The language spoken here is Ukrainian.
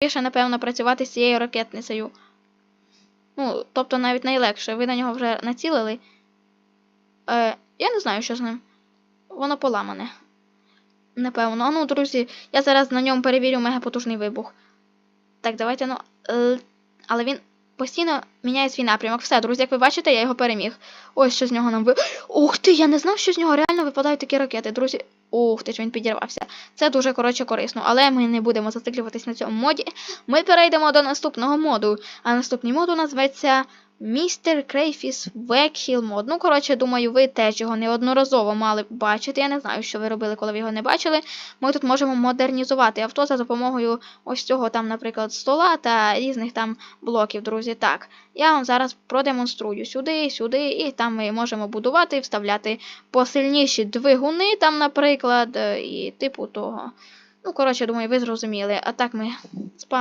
Більше, напевно, працювати з цією ракетницею. Ну, тобто навіть найлегше. Ви на нього вже націлили. Е, я не знаю, що з ним. Воно поламане. Напевно. А ну, друзі, я зараз на ньому перевірю мегапотужний вибух. Так, давайте, ну. Але він постійно міняє свій напрямок. Все, друзі, як ви бачите, я його переміг. Ось що з нього нам ви. Ух ти, я не знав, що з нього реально випадають такі ракети, друзі. Ух ти, ж він підірвався. Це дуже коротше корисно, але ми не будемо зациклюватись на цьому моді. Ми перейдемо до наступного моду. А наступний мод у Містер Крейфіс Векхіл мод. Ну, коротше, думаю, ви теж його неодноразово мали бачити. Я не знаю, що ви робили, коли ви його не бачили. Ми тут можемо модернізувати авто за допомогою ось цього там, наприклад, стола та різних там блоків, друзі. Так, я вам зараз продемонструю сюди, сюди, і там ми можемо будувати, і вставляти посильніші двигуни, там, наприклад, е, і типу того. Ну, коротше, думаю, ви зрозуміли. А так ми.